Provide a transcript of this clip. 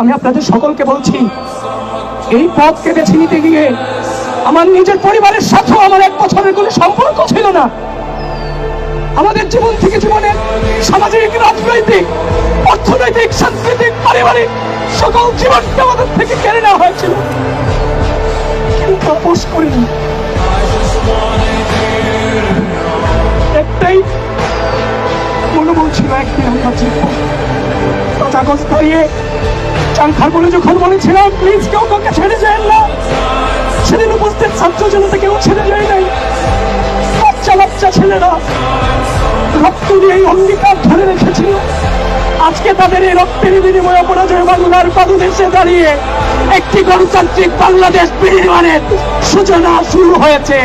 আমি আপনাদের সকলকে বলছি, এই পথকে বেছে নিতে গিয়ে আমার নিজের পরিবারের সাথেও আমার এক বছরের কোনো সম্পর্ক ছিল না। আমাদের জীবন থেকে জীবনের সামাজিক, রাজনৈতিক, অর্থনৈতিক, সাংস্কৃতিক, পারিবারিক সকল জীবনকে আমাদের থেকে কেড়ে নেওয়া হয়েছিল। কিন্তু করিনি। একটাই মনোবল ছিল একদিন আমরা পাঁচ আগস্ট দাঁড়িয়ে চাংখার বলে যখন বলেছিলাম প্লিজ কেউ কাউকে ছেড়ে যায় না। সেদিন উপস্থিত ছাত্র জনতা কেউ ছেড়ে যায় নাই। বাচ্চা বাচ্চা ছেলেরা রক্ত দিয়ে এই অঙ্গীকার ধরে রেখেছিল। আজকে তাদের এই রক্তের বিনিময়ে পরাজয় বাংলার পাদদেশে দাঁড়িয়ে একটি গণতান্ত্রিক বাংলাদেশ বিনির্মাণের সূচনা শুরু হয়েছে।